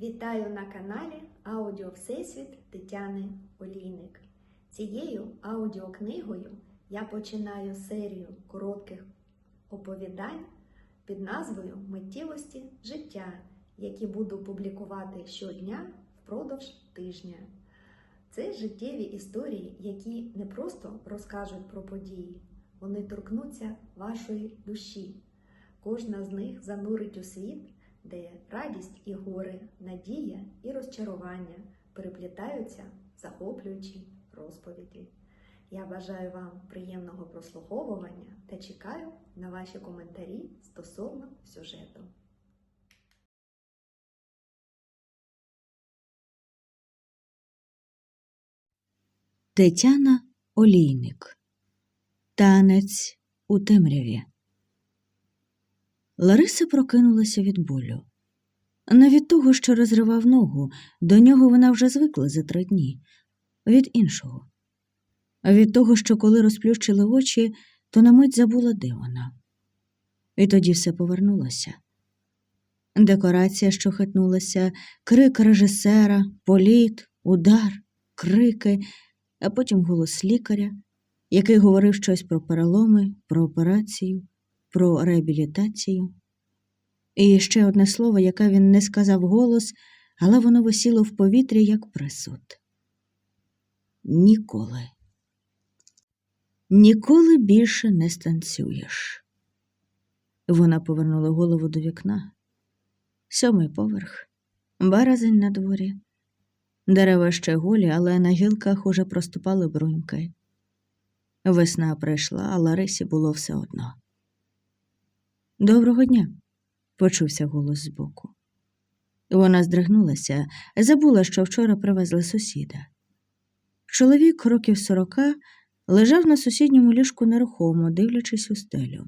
Вітаю на каналі Аудіо Всесвіт Тетяни Олійник. Цією аудіокнигою я починаю серію коротких оповідань під назвою Миттєвості життя, які буду публікувати щодня впродовж тижня. Це життєві історії, які не просто розкажуть про події, вони торкнуться вашої душі. Кожна з них занурить у світ, де радість і горе, надія і розчарування переплітаються в захоплюючі розповіді. Я бажаю вам приємного прослуховування та чекаю на ваші коментарі стосовно сюжету. Тетяна Олійник. Танець у темряві. Лариса прокинулася від болю. Не від того, що розривав ногу, до нього вона вже звикла за три дні, від іншого. Від того, що коли розплющили очі, то на мить забула, де вона. І тоді все повернулося. Декорація, що хитнулася, крик режисера, політ, удар, крики, а потім голос лікаря, який говорив щось про переломи, про операцію, про реабілітацію. І ще одне слово, яке він не сказав голос, але воно висіло в повітрі, як присуд. Ніколи. Ніколи більше не станцюєш. Вона повернула голову до вікна. Сьомий поверх, березень на дворі. Дерева ще голі, але на гілках уже проступали бруньки. Весна прийшла, а Ларисі було все одно. Доброго дня, почувся голос збоку. Вона здригнулася, забула, що вчора привезли сусіда. Чоловік років сорока лежав на сусідньому ліжку нерухомо, дивлячись у стелю.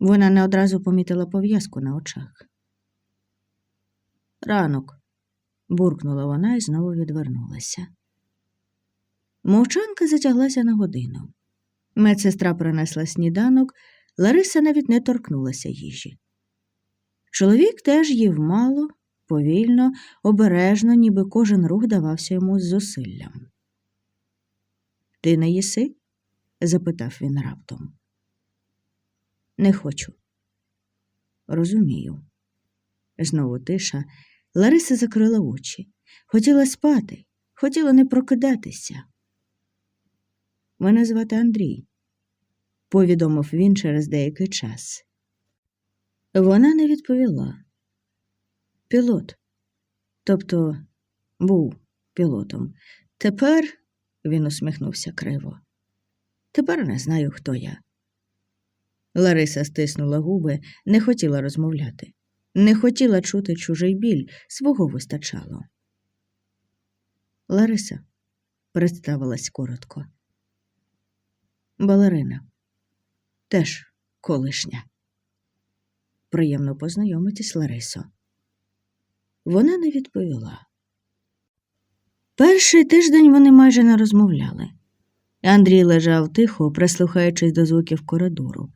Вона не одразу помітила пов'язку на очах. Ранок, буркнула вона і знову відвернулася. Мовчанка затяглася на годину. Медсестра принесла сніданок, Лариса навіть не торкнулася їжі. Чоловік теж їв мало, повільно, обережно, ніби кожен рух давався йому з зусиллям. Ти не їси? запитав він раптом. Не хочу. Розумію. Знову тиша. Лариса закрила очі. Хотіла спати, хотіла не прокидатися. Мене звати Андрій, повідомив він через деякий час. Вона не відповіла. Пілот, тобто був пілотом. Тепер він усміхнувся криво. Тепер не знаю, хто я. Лариса стиснула губи, не хотіла розмовляти, не хотіла чути чужий біль, свого вистачало. Лариса представилась коротко. Балерина. Теж колишня. Приємно познайомитись, Ларисо. Вона не відповіла. Перший тиждень вони майже не розмовляли. Андрій лежав тихо, прислухаючись до звуків коридору,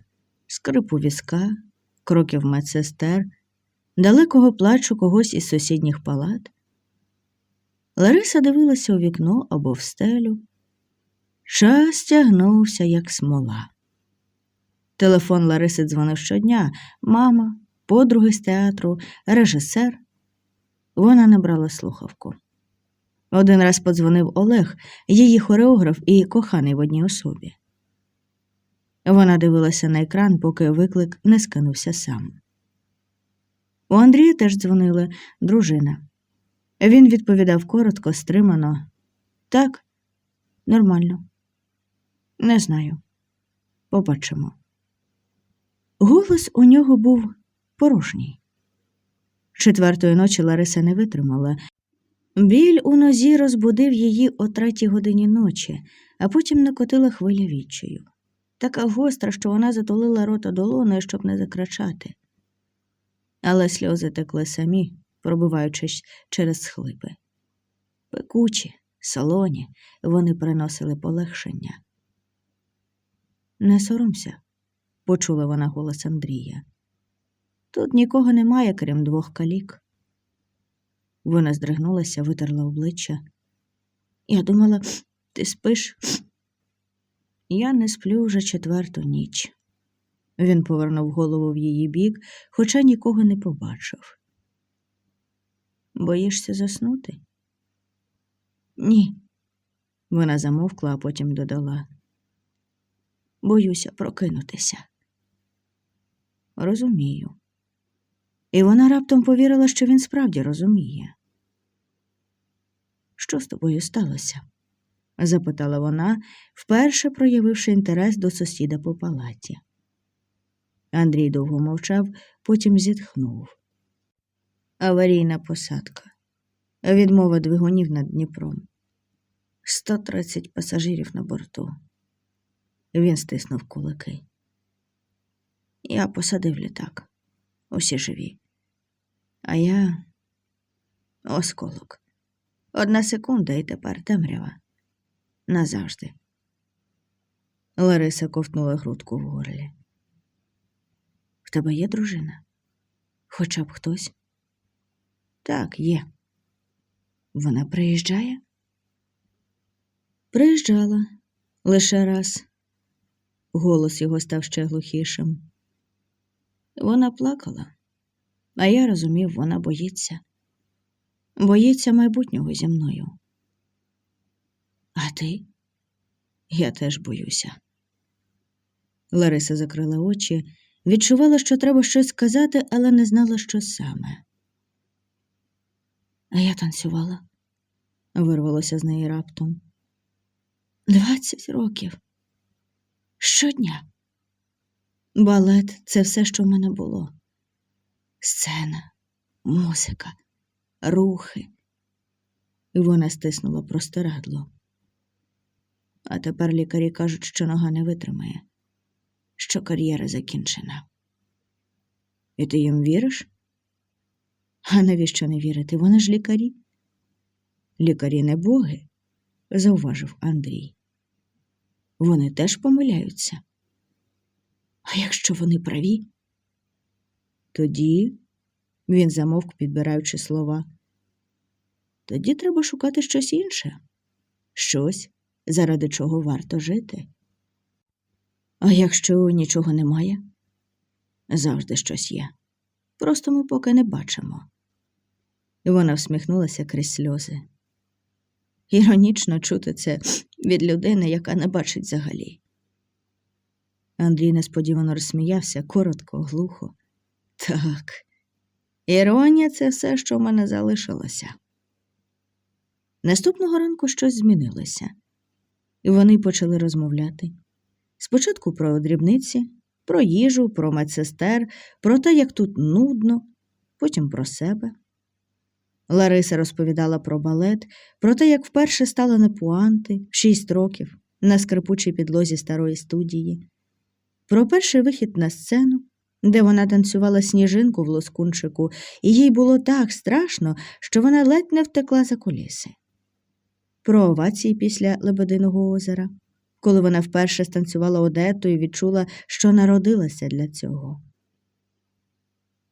скрипу візка, кроків медсестер, далекого плачу когось із сусідніх палат. Лариса дивилася у вікно або в стелю. Час тягнувся, як смола. Телефон Лариси дзвонив щодня мама, подруги з театру, режисер. Вона не брала слухавку. Один раз подзвонив Олег, її хореограф і коханий в одній особі. Вона дивилася на екран, поки виклик не скинувся сам. У Андрія теж дзвонила дружина. Він відповідав коротко, стримано. Так, нормально. Не знаю. Побачимо. Голос у нього був порожній. Четвертої ночі Лариса не витримала. Біль у нозі розбудив її о третій годині ночі, а потім накотила хвиля відчаю. Така гостра, що вона затулила рота долоною, щоб не закричати. Але сльози текли самі, пробиваючись через схлипи. Пекучі, солоні, вони приносили полегшення. Не соромся, почула вона голос Андрія. Тут нікого немає, крім двох калік. Вона здригнулася, витерла обличчя. Я думала, ти спиш. Я не сплю вже четверту ніч. Він повернув голову в її бік, хоча нікого не побачив. Боїшся заснути? Ні. Вона замовкла, а потім додала. Боюся прокинутися. Розумію. І вона раптом повірила, що він справді розуміє. Що з тобою сталося? запитала вона, вперше проявивши інтерес до сусіда по палаті. Андрій довго мовчав, потім зітхнув. Аварійна посадка. Відмова двигунів над Дніпром. 130 пасажирів на борту. Він стиснув кулаки. Я посадив літак. Усі живі. А я осколок. Одна секунда і тепер темрява. Назавжди. Лариса ковтнула грудку в горлі. В тебе є дружина? Хоча б хтось? Так, є. Вона приїжджає? Приїжджала лише раз. Голос його став ще глухішим. Вона плакала, а я розумів, вона боїться. Боїться майбутнього зі мною. А ти? Я теж боюся. Лариса закрила очі, відчувала, що треба щось сказати, але не знала, що саме. А я танцювала, вирвалося з неї раптом. Двадцять років. Щодня. Балет це все, що в мене було. Сцена, музика, рухи. І вона стиснула простирадло. А тепер лікарі кажуть, що нога не витримає, що кар'єра закінчена. І ти їм віриш? А навіщо не вірити? Вони ж лікарі. Лікарі не боги, зауважив Андрій. Вони теж помиляються. А якщо вони праві? Тоді він замовк, підбираючи слова. Тоді треба шукати щось інше, щось, заради чого варто жити. А якщо нічого немає, завжди щось є. Просто ми поки не бачимо. І вона всміхнулася крізь сльози. Іронічно чути це від людини, яка не бачить взагалі. Андрій несподівано розсміявся коротко, глухо. Так, іронія це все, що в мене залишилося. Наступного ранку щось змінилося, і вони почали розмовляти. Спочатку про дрібниці, про їжу, про медсестер, про те, як тут нудно, потім про себе. Лариса розповідала про балет, про те, як вперше стала на пуанти в шість років на скрипучій підлозі старої студії, про перший вихід на сцену, де вона танцювала сніжинку в лоскунчику, і їй було так страшно, що вона ледь не втекла за куліси. Про овації після Лебединого озера, коли вона вперше станцювала Одету і відчула, що народилася для цього.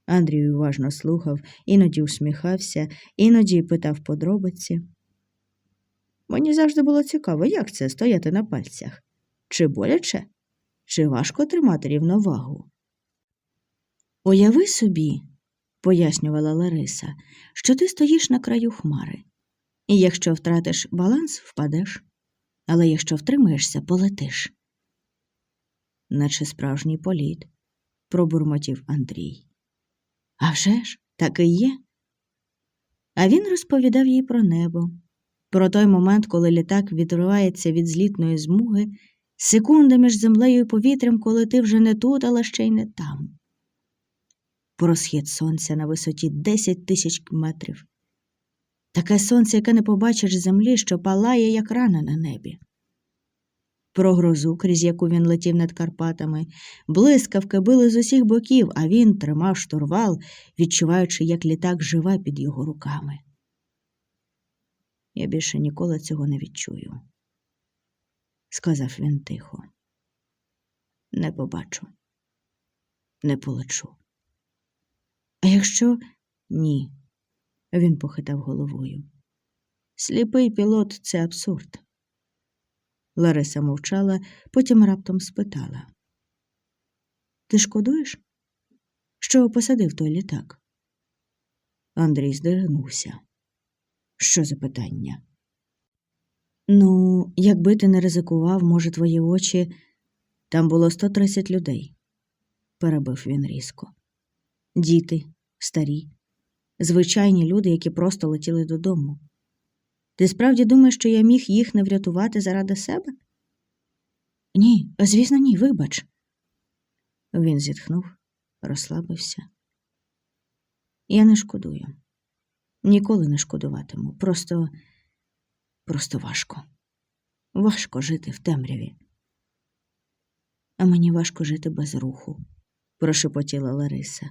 Андрій уважно слухав, іноді усміхався, іноді питав подробиці. Мені завжди було цікаво, як це стояти на пальцях. Чи боляче, чи важко тримати рівновагу? Уяви собі, пояснювала Лариса, що ти стоїш на краю хмари, і якщо втратиш баланс, впадеш, але якщо втримаєшся, полетиш. Наче справжній політ, пробурмотів Андрій. А вже ж, так і є. А він розповідав їй про небо, про той момент, коли літак відривається від злітної змуги, секунда між землею і повітрям, коли ти вже не тут, але ще й не там. Про схід сонця на висоті 10 тисяч метрів. Таке сонце, яке не побачиш землі, що палає, як рана на небі. Про грозу, крізь яку він летів над Карпатами, блискавки били з усіх боків, а він тримав штурвал, відчуваючи, як літак живе під його руками. Я більше ніколи цього не відчую, сказав він тихо. Не побачу, не полечу. А якщо ні, Він похитав головою. Сліпий пілот це абсурд. Лариса мовчала, потім раптом спитала. Ти шкодуєш? Що посадив той літак? Андрій здригнувся. Що за питання? Ну, якби ти не ризикував, може, твої очі. Там було 130 людей, перебив він різко. Діти, старі, звичайні люди, які просто летіли додому. Ти справді думаєш, що я міг їх не врятувати заради себе? Ні, звісно, ні, вибач. Він зітхнув, розслабився. Я не шкодую. Ніколи не шкодуватиму. Просто, просто важко. Важко жити в темряві. А мені важко жити без руху, прошепотіла Лариса.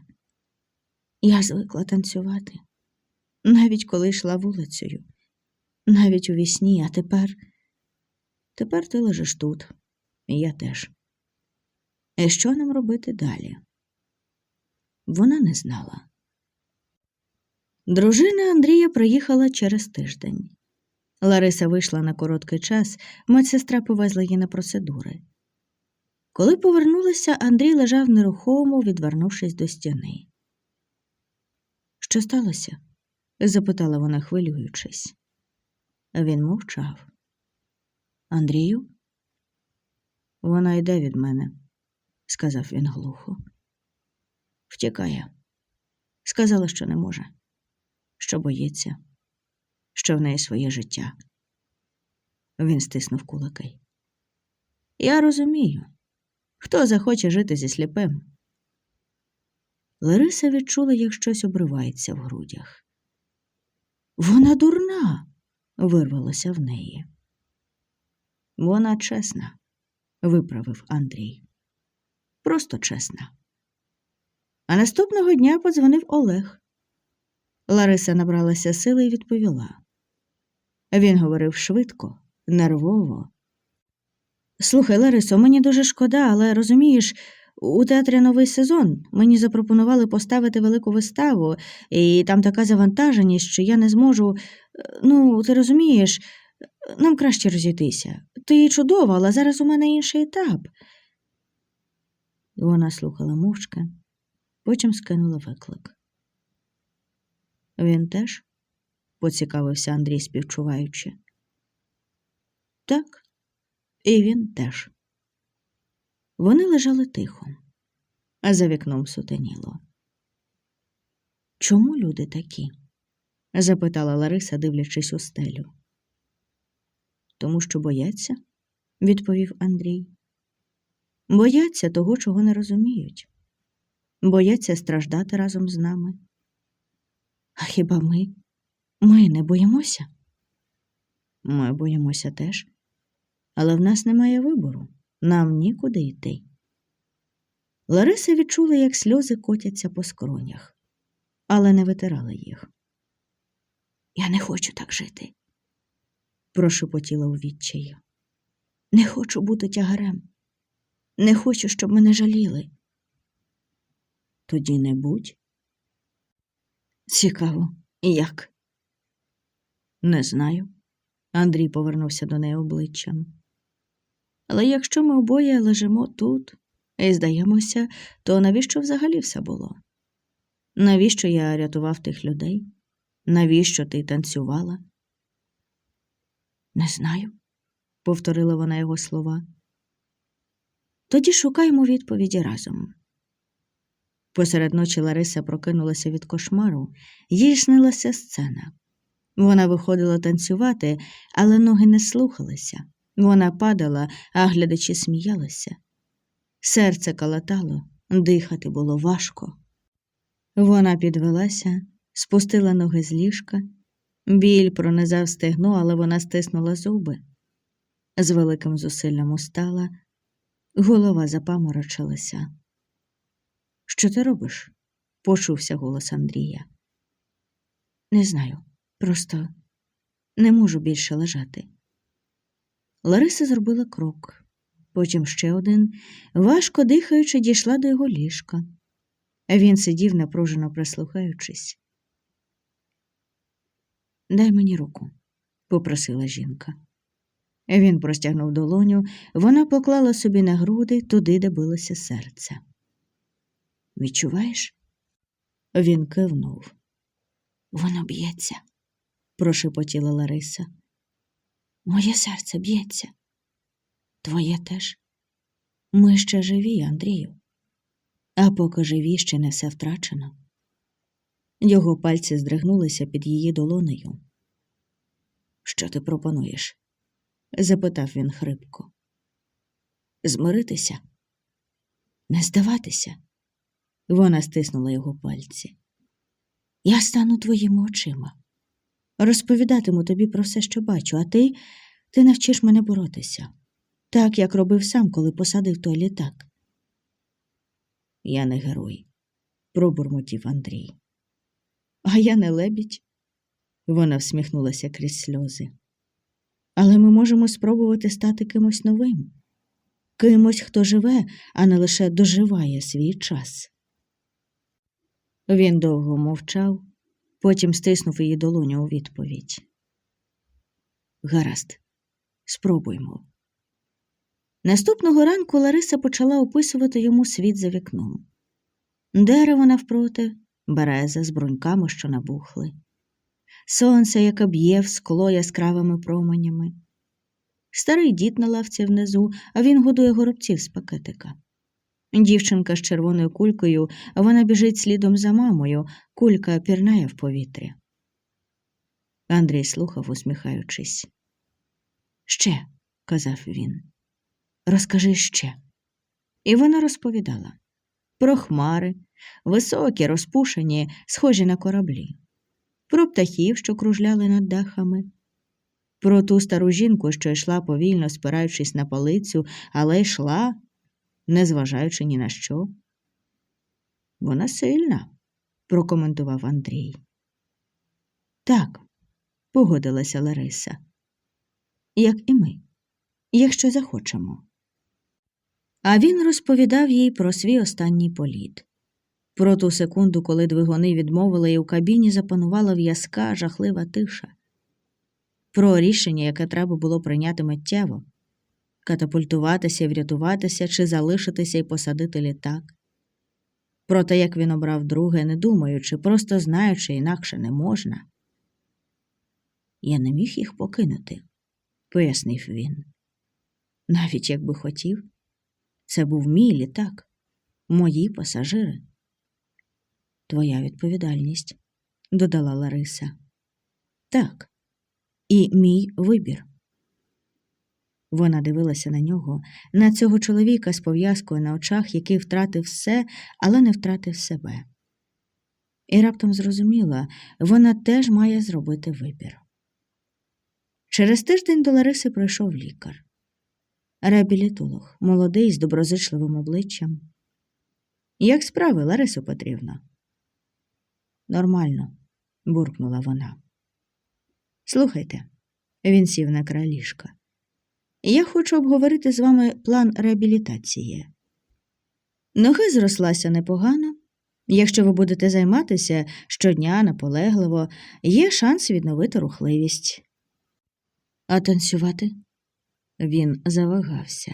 Я звикла танцювати, навіть коли йшла вулицею, навіть у вісні, а тепер. Тепер ти лежиш тут, і я теж. І що нам робити далі? Вона не знала. Дружина Андрія приїхала через тиждень. Лариса вийшла на короткий час, медсестра повезла її на процедури. Коли повернулася, Андрій лежав нерухомо, відвернувшись до стіни. Що сталося? запитала вона, хвилюючись. Він мовчав. Андрію? Вона йде від мене, сказав він глухо. Втікає. Сказала, що не може, що боїться, що в неї своє життя. Він стиснув кулаки. Я розумію, хто захоче жити зі сліпим. Лариса відчула, як щось обривається в грудях. Вона дурна, вирвалося в неї. Вона чесна, виправив Андрій. Просто чесна. А наступного дня подзвонив Олег. Лариса набралася сили і відповіла. Він говорив швидко, нервово. Слухай, Ларисо, мені дуже шкода, але розумієш, у театрі новий сезон мені запропонували поставити велику виставу, і там така завантаженість, що я не зможу. Ну, ти розумієш, нам краще розійтися. Ти чудова, але зараз у мене інший етап. Вона слухала мовчки, потім скинула виклик. Він теж? Поцікавився Андрій, співчуваючи. Так, і він теж. Вони лежали тихо, а за вікном сутеніло. Чому люди такі? запитала Лариса, дивлячись у стелю. Тому що бояться, відповів Андрій. Бояться того, чого не розуміють, бояться страждати разом з нами. А хіба ми? Ми не боїмося? Ми боїмося теж, але в нас немає вибору, нам нікуди йти. Лариса відчула, як сльози котяться по скронях, але не витирала їх. Я не хочу так жити, прошепотіла у відчаї. Не хочу бути тягарем. Не хочу, щоб мене жаліли. Тоді не будь. Цікаво, як? Не знаю. Андрій повернувся до неї обличчям. Але якщо ми обоє лежимо тут і здаємося, то навіщо взагалі все було? Навіщо я рятував тих людей? Навіщо ти танцювала? Не знаю, повторила вона його слова. Тоді шукаємо відповіді разом. Посеред ночі Лариса прокинулася від кошмару, їй снилася сцена. Вона виходила танцювати, але ноги не слухалися. Вона падала, а глядачі сміялися. Серце калатало, дихати було важко. Вона підвелася, спустила ноги з ліжка. Біль пронизав стегно, але вона стиснула зуби. З великим зусиллям устала, голова запаморочилася. Що ти робиш? почувся голос Андрія. Не знаю, просто не можу більше лежати. Лариса зробила крок, потім ще один, важко дихаючи, дійшла до його ліжка. Він сидів, напружено прислухаючись. Дай мені руку, попросила жінка. Він простягнув долоню, вона поклала собі на груди туди, де билося серце. Відчуваєш? Він кивнув. Воно б'ється, прошепотіла Лариса. Моє серце б'ється. Твоє теж. Ми ще живі, Андрію. А поки живі, ще не все втрачено. Його пальці здригнулися під її долонею. Що ти пропонуєш? запитав він хрипко. Змиритися, не здаватися. Вона стиснула його пальці. Я стану твоїми очима. Розповідатиму тобі про все, що бачу, а ти, ти навчиш мене боротися, так як робив сам, коли посадив той літак. Я не герой, пробурмотів Андрій. А я не лебідь. Вона всміхнулася крізь сльози. Але ми можемо спробувати стати кимось новим, кимось, хто живе, а не лише доживає свій час. Він довго мовчав, потім стиснув її долоню у відповідь. Гаразд, спробуймо. Наступного ранку Лариса почала описувати йому світ за вікном. Дерево навпроти, береза з бруньками, що набухли, сонце, яке б'є в скло яскравими променями. Старий дід на лавці внизу, а він годує горобців з пакетика. Дівчинка з червоною кулькою, вона біжить слідом за мамою, кулька пірнає в повітрі. Андрій слухав, усміхаючись. Ще, казав він, розкажи ще. І вона розповідала про хмари, високі, розпушені, схожі на кораблі, про птахів, що кружляли над дахами, про ту стару жінку, що йшла повільно, спираючись на палицю, але йшла, незважаючи ні на що. Вона сильна, прокоментував Андрій. Так, погодилася Лариса. Як і ми, якщо захочемо. А він розповідав їй про свій останній політ. Про ту секунду, коли двигуни відмовили, і у кабіні запанувала в'язка, жахлива тиша. Про рішення, яке треба було прийняти миттєво катапультуватися і врятуватися, чи залишитися і посадити літак. Про те, як він обрав друге, не думаючи, просто знаючи, інакше не можна. Я не міг їх покинути, пояснив він. Навіть якби хотів, це був мій літак, мої пасажири. Твоя відповідальність, додала Лариса. Так, і мій вибір. Вона дивилася на нього, на цього чоловіка з пов'язкою на очах, який втратив все, але не втратив себе. І раптом зрозуміла, вона теж має зробити вибір. Через тиждень до Лариси прийшов лікар. Реабілітолог, молодий, з доброзичливим обличчям. Як справи, Ларисо Петрівна? Нормально, буркнула вона. Слухайте, він сів на край ліжка. Я хочу обговорити з вами план реабілітації. Ноги зрослася непогано. Якщо ви будете займатися щодня наполегливо, є шанс відновити рухливість. А танцювати? Він завагався.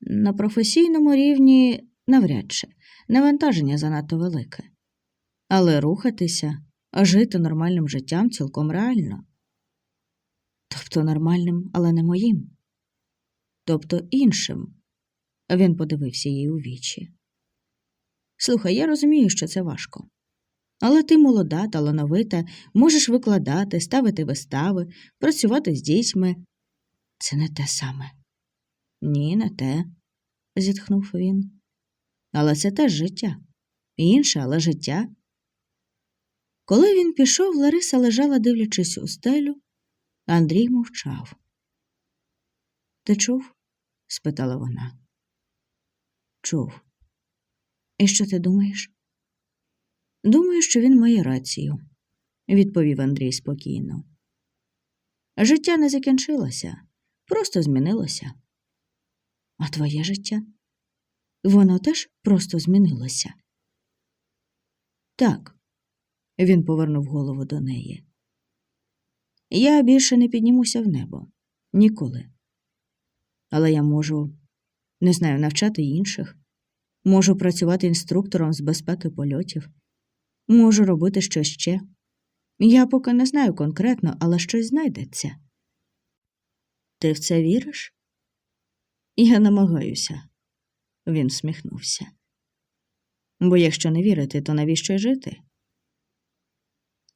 На професійному рівні навряд чи навантаження занадто велике. Але рухатися, жити нормальним життям цілком реально. Тобто нормальним, але не моїм. Тобто іншим. Він подивився їй у вічі. Слухай, я розумію, що це важко. Але ти молода, талановита, можеш викладати, ставити вистави, працювати з дітьми. Це не те саме. Ні, не те, зітхнув він. Але це теж життя. Інше, але життя. Коли він пішов, Лариса лежала, дивлячись у стелю, Андрій мовчав. Ти чув? спитала вона. Чув. І що ти думаєш? Думаю, що він має рацію, відповів Андрій спокійно. Життя не закінчилося, просто змінилося. А твоє життя? Воно теж просто змінилося. Так, він повернув голову до неї. Я більше не піднімуся в небо. Ніколи. Але я можу, не знаю, навчати інших, можу працювати інструктором з безпеки польотів, можу робити щось ще. Я поки не знаю конкретно, але щось знайдеться. Ти в це віриш? Я намагаюся. Він всміхнувся. Бо якщо не вірити, то навіщо жити?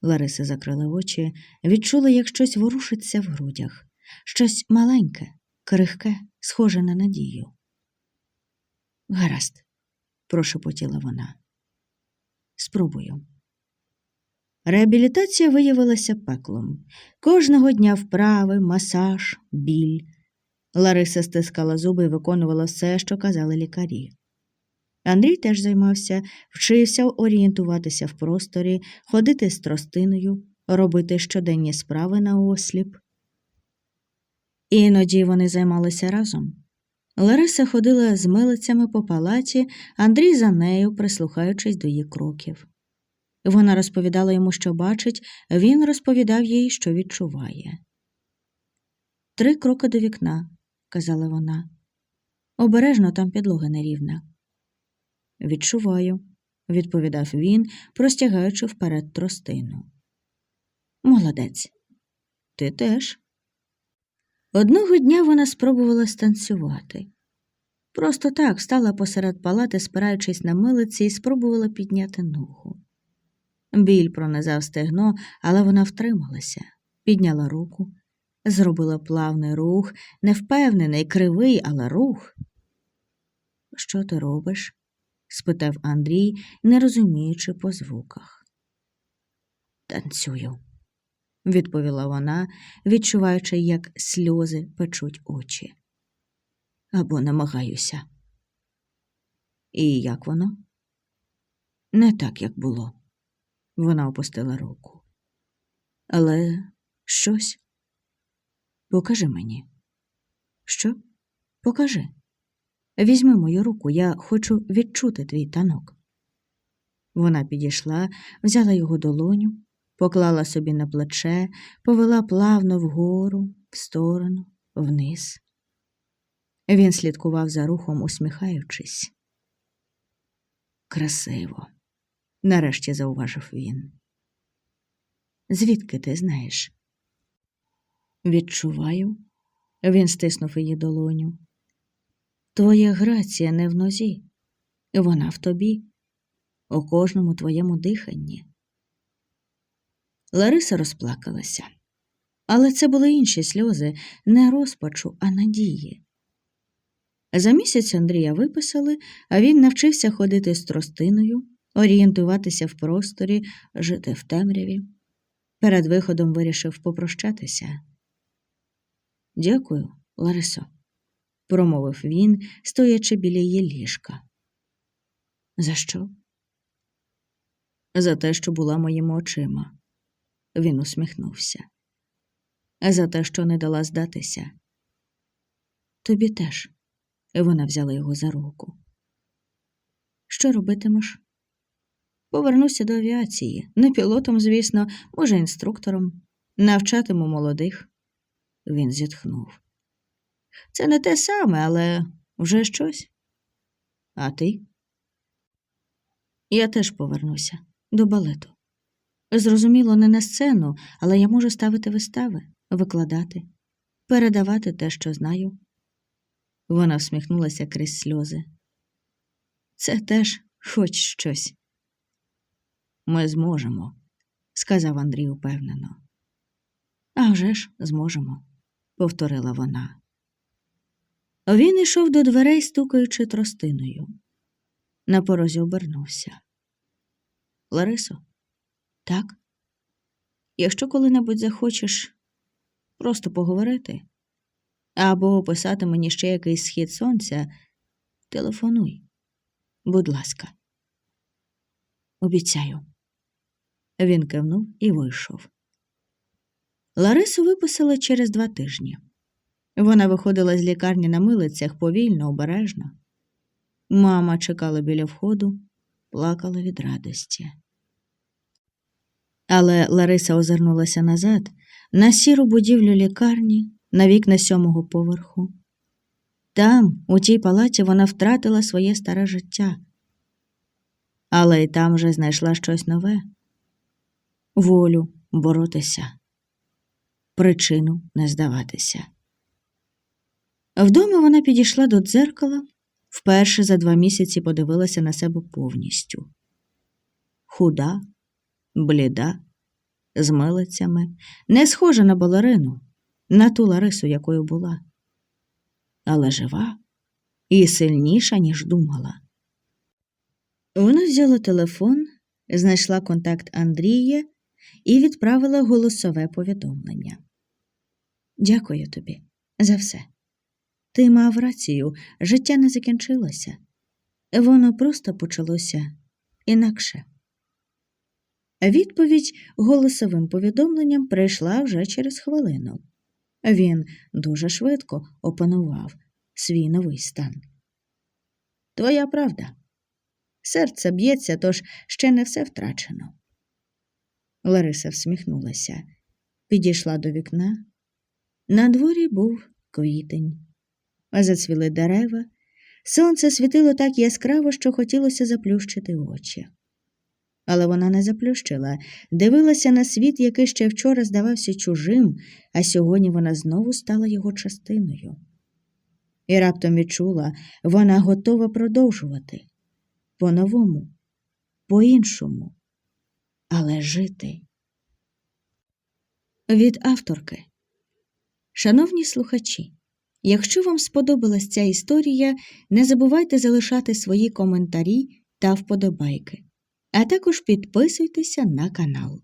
Лариса закрила очі, відчула, як щось ворушиться в грудях, щось маленьке, крихке, схоже на надію. Гаразд, прошепотіла вона. Спробую. Реабілітація виявилася пеклом. Кожного дня вправи, масаж, біль. Лариса стискала зуби і виконувала все, що казали лікарі. Андрій теж займався, вчився орієнтуватися в просторі, ходити з тростиною, робити щоденні справи на осліп. Іноді вони займалися разом. Лариса ходила з милицями по палаті, Андрій за нею, прислухаючись до її кроків. Вона розповідала йому, що бачить, він розповідав їй, що відчуває. Три кроки до вікна, казала вона. Обережно там підлога нерівна. Відчуваю, відповідав він, простягаючи вперед тростину. Молодець. Ти теж. Одного дня вона спробувала станцювати. Просто так стала посеред палати, спираючись на милиці, і спробувала підняти ногу. Біль пронизав стегно, але вона втрималася, підняла руку, зробила плавний рух, невпевнений, кривий, але рух. Що ти робиш? Спитав Андрій, не розуміючи по звуках. Танцюю, відповіла вона, відчуваючи, як сльози печуть очі. Або намагаюся. І як воно? Не так, як було. Вона опустила руку. Але щось. Покажи мені. Що? Покажи. Візьми мою руку, я хочу відчути твій танок. Вона підійшла, взяла його долоню, поклала собі на плече, повела плавно вгору, в сторону, вниз. Він слідкував за рухом, усміхаючись. Красиво, нарешті зауважив він. Звідки ти знаєш? Відчуваю. Він стиснув її долоню. Твоя грація не в нозі, вона в тобі, у кожному твоєму диханні. Лариса розплакалася, але це були інші сльози, не розпачу, а надії. За місяць Андрія виписали, а він навчився ходити з тростиною, орієнтуватися в просторі, жити в темряві. Перед виходом вирішив попрощатися. Дякую, Ларисо промовив він, стоячи біля її ліжка. За що? За те, що була моїми очима. Він усміхнувся. За те, що не дала здатися. Тобі теж. Вона взяла його за руку. Що робитимеш? Повернуся до авіації. Не пілотом, звісно, може, інструктором. Навчатиму молодих. Він зітхнув. Це не те саме, але вже щось. А ти? Я теж повернуся до балету. Зрозуміло, не на сцену, але я можу ставити вистави, викладати, передавати те, що знаю. Вона всміхнулася крізь сльози. Це теж хоч щось. Ми зможемо, сказав Андрій упевнено. «А вже ж зможемо, повторила вона. Він ішов до дверей, стукаючи тростиною. На порозі обернувся. Ларисо, так? Якщо коли-небудь захочеш просто поговорити або описати мені ще якийсь схід сонця, телефонуй, будь ласка. Обіцяю. Він кивнув і вийшов. Ларису виписали через два тижні. Вона виходила з лікарні на милицях повільно, обережно. Мама чекала біля входу, плакала від радості. Але Лариса озирнулася назад, на сіру будівлю лікарні, на вікна сьомого поверху. Там, у тій палаті, вона втратила своє старе життя, але й там вже знайшла щось нове волю боротися, причину не здаватися. Вдома вона підійшла до дзеркала, вперше за два місяці подивилася на себе повністю. Худа, бліда, з милицями, не схожа на балерину, на ту Ларису, якою була, але жива і сильніша, ніж думала. Вона взяла телефон, знайшла контакт Андрія і відправила голосове повідомлення. Дякую тобі за все. Ти мав рацію, життя не закінчилося. Воно просто почалося інакше. Відповідь голосовим повідомленням прийшла вже через хвилину. Він дуже швидко опанував свій новий стан. Твоя правда. Серце б'ється, тож ще не все втрачено. Лариса всміхнулася, підійшла до вікна. На дворі був квітень. Зацвіли дерева, сонце світило так яскраво, що хотілося заплющити очі. Але вона не заплющила, дивилася на світ, який ще вчора здавався чужим, а сьогодні вона знову стала його частиною. І раптом відчула, вона готова продовжувати по-новому, по-іншому, але жити. Від авторки. Шановні слухачі, якщо вам сподобалась ця історія, не забувайте залишати свої коментарі та вподобайки, а також підписуйтеся на канал.